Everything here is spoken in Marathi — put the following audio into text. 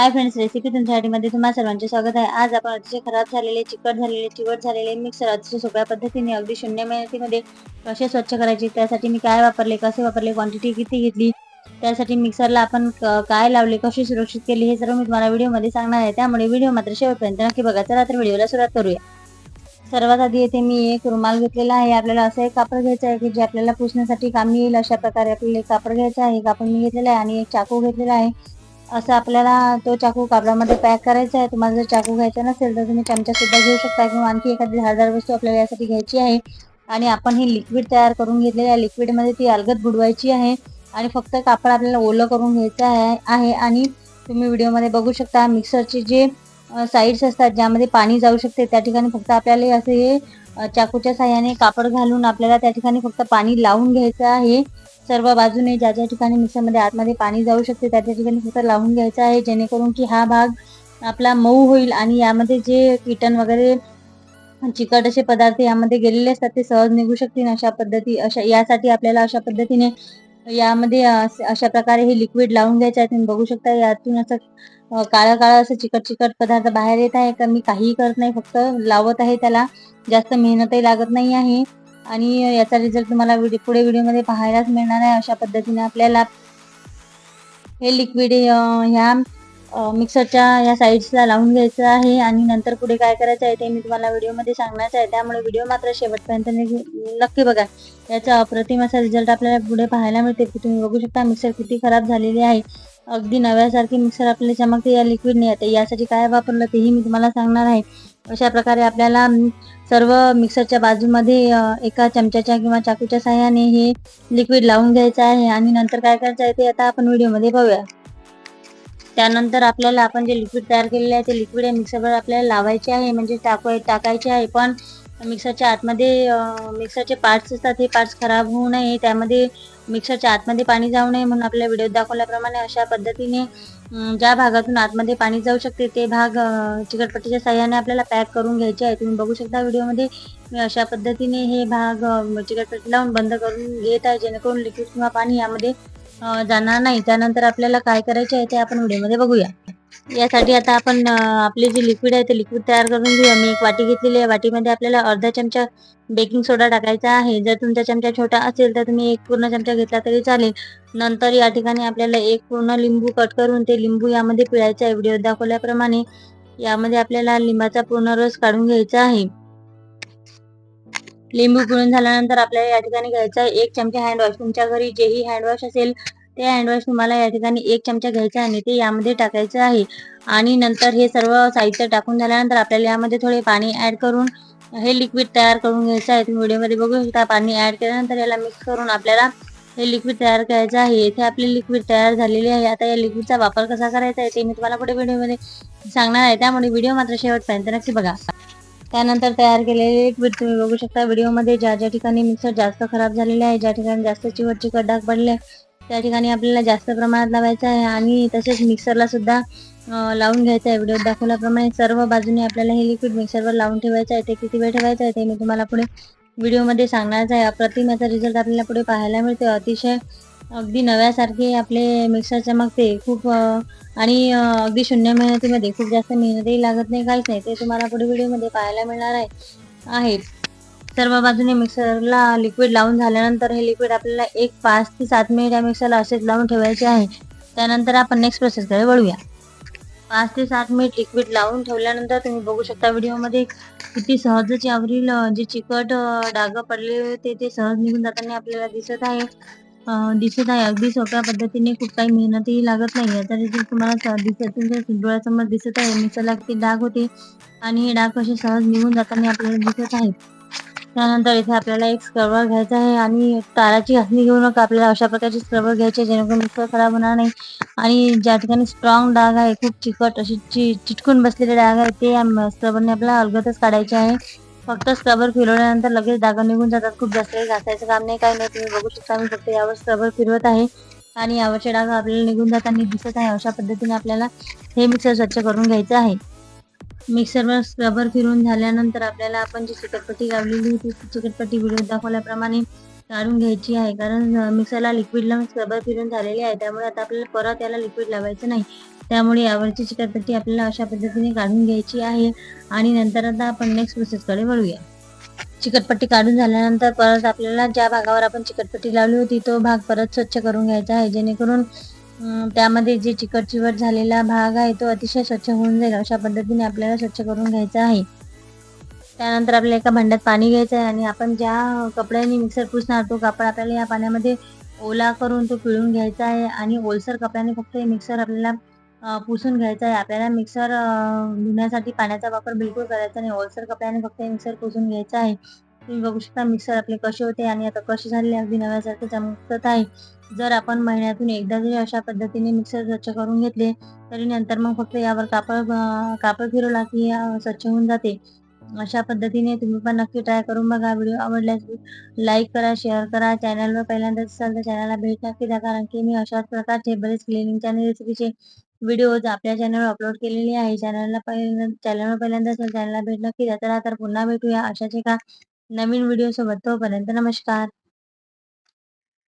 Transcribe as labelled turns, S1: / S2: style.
S1: हाय फ्रेंड्स रेसिपी तुमच्यासाठी मध्ये तुम्हाला सर्वांचे स्वागत आहे. आज आपण अतिशय खराब झालेले चिकट झालेले चिवट झालेले मिक्सर अतिशय सोप्या पद्धतीने अगदी शून्य मेहनतीमध्ये कसे स्वच्छ करायचे त्यासाठी मी काय वापरले कसे वापरले क्वांटिटी किती घेतली त्यासाठी मिक्सरला आपण काय लावले कशी सुरक्षित केली हे सर्व मी तुम्हाला व्हिडिओमध्ये सांगणार आहे. त्यामुळे व्हिडिओ मात्र शेवटपर्यंत नक्की बघा. चला तर व्हिडिओला सुरुवात करूया. सर्वात आधी येथे मी एक रुमाल घेतलेला आहे. आपल्याला असं एक कापड घ्यायचं आहे की जे आपल्याला पुसण्यासाठी कामी येईल अशा प्रकारे आपल्याला एक कापड घ्यायचं आहे. कापड मी घेतलेला आहे आणि एक चाकू घेतलेला आहे. असं आपल्याला तो चाकू कापडामध्ये पॅक करायचा आहे. तुम्हाला जर चाकू घ्यायचा नसेल तर तुम्ही चमचा सुद्धा घेऊ शकता किंवा आणखी एखादी धारदार वस्तू आपल्याला यासाठी घ्यायची आहे. आणि आपण ही लिक्विड तयार करून घेतलेली आहे लिक्विडमध्ये ती अलगद बुडवायची आहे. आणि फक्त कापड आपल्याला ओलं करून घ्यायचं आहे आहे. आणि तुम्ही व्हिडिओमध्ये बघू शकता मिक्सरचे जे साईड्स असतात ज्यामध्ये पाणी जाऊ शकते त्या ठिकाणी फक्त आपल्याला असे हे चाकूच्या साह्याने कापड घालून आपल्याला त्या ठिकाणी फक्त पाणी लावून घ्यायचं आहे. सर्व बाजूने ज्या ज्या ठिकाणी मिक्सरमध्ये आतमध्ये पाणी जाऊ शकते त्या त्या ठिकाणी फक्त लावून घ्यायचं आहे. जेणेकरून की हा भाग आपला मऊ होईल आणि यामध्ये जे कीटन वगैरे चिकट असे पदार्थ यामध्ये गेलेले असतात ते सहज निघू शकतील. अशा पद्धती अशा यासाठी आपल्याला अशा पद्धतीने यामध्ये अशा प्रकारे हे लिक्विड लावून घ्यायचं आहे. तुम्ही बघू शकता यातून असं काळं काळं असं चिकट चिकट पदार्थ बाहेर येत आहे तर मी काहीही करत नाही फक्त लावत आहे त्याला. जास्त मेहनतही लागत नाही आहे. आणि याचा रिझल्ट तुम्हाला व्हिडिओ पुढे व्हिडिओमध्ये पाहायलाच मिळणार आहे अशा पद्धतीने आपल्याला. हे लिक्विड ह्या मिक्सरच्या या साईड्सला लावून घ्यायचं आहे. आणि नंतर पुढे काय करायचं आहे ते मी तुम्हाला व्हिडिओमध्ये सांगण्याचं आहे. त्यामुळे व्हिडिओ मात्र शेवटपर्यंत नक्की बघा. याचा अप्रतिम असा रिझल्ट आपल्याला पुढे पाहायला मिळते. की तुम्ही बघू शकता मिक्सर किती खराब झालेली आहे. अगदी नव्यासारखी मिक्सर आपल्याला चमकते या लिक्विडने येते. यासाठी काय वापरलं तेही मी तुम्हाला सांगणार आहे. अशा प्रकारे आपल्याला सर्व मिक्सरच्या बाजूमध्ये एका चमच्याच्या किंवा चाकूच्या साह्याने हे लिक्विड लावून घ्यायचं आहे. आणि नंतर काय करायचं आहे ते आता आपण व्हिडिओमध्ये पाहूया त्यानंतर आपल्याला आपण जे लिक्विड तयार केलेले आहे ते लिक्विड या मिक्सरवर आपल्याला लावायचे आहे. म्हणजे टाकू टाकायचे आहे. पण मिक्सरच्या आतमध्ये मिक्सरचे पार्ट्स असतात हे पार्ट्स खराब होऊ नये. त्यामध्ये मिक्सरच्या आतमध्ये पाणी जाऊ नये म्हणून आपल्या व्हिडिओत दाखवल्याप्रमाणे अशा पद्धतीने ज्या भागातून आतमध्ये पाणी जाऊ शकते ते भाग चिकटपट्टीच्या साह्याने आपल्याला पॅक करून घ्यायचे आहे. तुम्ही बघू शकता व्हिडिओमध्ये मी अशा पद्धतीने हे भाग चिकटपट्टी लावून बंद करून घेत आहे जेणेकरून लिक्विड किंवा पाणी यामध्ये जाणार नाही. त्यानंतर आपल्याला काय करायचे आहे ते आपण व्हिडिओमध्ये बघूया. यासाठी आता आपण आपली आपले जे लिक्विड आहे ते लिक्विड तयार करून घेऊया. मी एक वाटी घेतलेली आहे. वाटीमध्ये आपल्याला अर्धा चमचा बेकिंग सोडा टाकायचा आहे. जर तुमचा चमचा छोटा असेल तर तुम्ही एक पूर्ण चमचा घेतला तरी चालेल. नंतर या ठिकाणी आपल्याला एक पूर्ण लिंबू कट करून ते लिंबू यामध्ये पिळायचं आहे. व्हिडिओ दाखवल्याप्रमाणे यामध्ये आपल्याला लिंबाचा पूर्ण रस काढून घ्यायचा आहे. लिंबू पिळून झाल्यानंतर आपल्याला या ठिकाणी घ्यायचा आहे. एक चमचा हँडवॉश तुमच्या घरी जेही हँडवॉश असेल ते हँडवॉश तुम्हाला या ठिकाणी एक चमचा घ्यायचा आहे आणि ते यामध्ये टाकायचं आहे. आणि नंतर हे सर्व साहित्य टाकून झाल्यानंतर आपल्याला यामध्ये थोडे पाणी ऍड करून हे लिक्विड तयार करून घ्यायचं आहे. तुम्ही व्हिडिओमध्ये बघू शकता पाणी ऍड केल्यानंतर याला मिक्स करून आपल्याला हे लिक्विड तयार करायचं आहे. इथे आपले लिक्विड तयार झालेले आहे. आता या लिक्विडचा वापर कसा करायचा आहे ते मी तुम्हाला पुढे व्हिडिओमध्ये सांगणार आहे. त्यामुळे व्हिडिओ मात्र शेवटपर्यंत नक्की बघा. त्यानंतर तयार केलेले लिक्विड तुम्ही बघू शकता. व्हिडिओमध्ये ज्या ज्या ठिकाणी मिक्सर जास्त खराब झालेले आहे ज्या ठिकाणी जास्त चिवट चिकट डाग पडले त्या ठिकाणी आपल्याला जास्त प्रमाणात लावायचं आहे आणि तसेच मिक्सरला सुद्धा लावून घ्यायचं आहे. व्हिडिओत दाखवल्याप्रमाणे सर्व बाजूने आपल्याला हे लिक्विड मिक्सरवर लावून ठेवायचं आहे. ते किती वेळ ठेवायचं आहे ते मी तुम्हाला पुढे व्हिडिओमध्ये सांगणारच आहे. अप्रतिम याचा रिझल्ट आपल्याला पुढे पाहायला मिळतो अतिशय अगदी नव्यासारखे आपले मिक्सर चमकते. खूप आणि अगदी शून्य मेहनतीमध्ये खूप जास्त मेहनतही लागत नाही काहीच नाही. ते तुम्हाला पुढे व्हिडिओमध्ये पाहायला मिळणार आहे. आहे. सर्व बाजूने मिक्सरला लिक्विड लावून झाल्यानंतर हे लिक्विड आपल्याला एक पाच ते सात मिनिट या मिक्सरला असेच लावून ठेवायचे आहे. त्यानंतर आपण नेक्स्ट प्रोसेसकडे वळूया. पाच ते सात मिनिट लिक्विड लावून ठेवल्यानंतर तुम्ही बघू शकता व्हिडिओमध्ये किती सहजच यावरील जे चिकट डाग पडले होते ते सहज निघून जाताना आपल्याला दिसत आहे. दिसत आहे. अगदी सोप्या पद्धतीने खूप काही मेहनतही लागत नाही तर तुम्हाला सहज दिसत तुमच्या डोळ्यासमोर दिसत आहे. मिक्सरला किती डाग होते आणि हे डाग कसे सहज निघून जाताना आपल्याला दिसत आहे त्यानंतर इथे आपल्याला एक स्क्रबर घ्यायचा आहे आणि ताराची घासणी घेऊ नका. आपल्याला अशा प्रकारचे स्क्रबर घ्यायचे जेणेकरून मिक्सर खराब होणार नाही. आणि ज्या ठिकाणी स्ट्रॉंग डाग आहे खूप चिकट अशी चि चिटकून बसलेले डाग आहे ते या स्क्रबरने आपल्याला अलगदच काढायचे आहे. फक्त स्क्रबर फिरवल्यानंतर लगेच डाग निघून जातात. खूप जास्त घासायचं काम नाही काही नाही. तुम्ही बघू शकता मी फक्त यावर स्क्रबर फिरवत आहे. आणि यावरचे डाग आपल्याला निघून जाताना दिसत आहे. अशा पद्धतीने आपल्याला हे मिक्सर स्वच्छ करून घ्यायचं आहे. मिक्सरवर स्क्रबर फिरून झाल्यानंतर आपल्याला आपण जी चिकटपट्टी लावलेली होती ती चिकटपट्टी व्हिडिओ दाखवल्याप्रमाणे काढून घ्यायची आहे. कारण मिक्सरला लिक्विड लावून स्क्रबर फिरून झालेले आहे. त्यामुळे आता आपल्याला परत याला लिक्विड लावायचं नाही. त्यामुळे यावरची चिकटपट्टी आपल्याला अशा पद्धतीने काढून घ्यायची आहे. आणि नंतर आता आपण नेक्स्ट प्रोसेसकडे वळूया. चिकटपट्टी काढून झाल्यानंतर परत आपल्याला ज्या भागावर आपण चिकटपट्टी लावली होती तो भाग परत स्वच्छ करून घ्यायचा आहे. जेणेकरून त्यामध्ये जे चिकट चिवट झालेला भाग आहे तो अतिशय स्वच्छ होऊन जाईल अशा पद्धतीने आपल्याला स्वच्छ करून घ्यायचा आहे. त्यानंतर आपल्याला एका भांड्यात पाणी घ्यायचं आहे आणि आपण ज्या कपड्याने मिक्सर पुसणार तो कापड आपल्याला या पाण्यामध्ये ओला करून तो पिळून घ्यायचा आहे आणि ओलसर कपड्याने फक्त हे मिक्सर आपल्याला पुसून घ्यायचं आहे. आपल्याला मिक्सर धुण्यासाठी पाण्याचा वापर बिलकुल करायचा नाही. ओलसर कपड्याने फक्त हे मिक्सर पुसून घ्यायचा आहे. तुम्ही बघू शकता मिक्सर आपले कसे होते आणि आता कसे झालेले अगदी नव्यासारखे चमकत आहे. जर आपण महिन्यातून एकदा जरी अशा पद्धतीने मिक्सर स्वच्छ करून घेतले तरी नंतर मग फक्त यावर कापड कापड फिरवला की स्वच्छ होऊन जाते. अशा पद्धतीने तुम्ही पण नक्की ट्राय करून बघा. व्हिडिओ आवडल्यास लाईक करा शेअर करा. चॅनलवर पहिल्यांदाच असाल तर चॅनलला भेट नक्की द्या. कारण की मी अशाच प्रकारचे बरेच क्लिनिंगच्या आणि रेसिपीचे व्हिडिओज आपल्या चॅनलवर अपलोड केलेले आहे. चॅनलला पहिल्यांदा चॅनलवर पहिल्यांदा असेल चॅनलला भेट नक्की द्या. तर तर पुन्हा भेटूया. अशाच एका नवीन व्हिडिओ सोबत तोपर्यंत नमस्कार.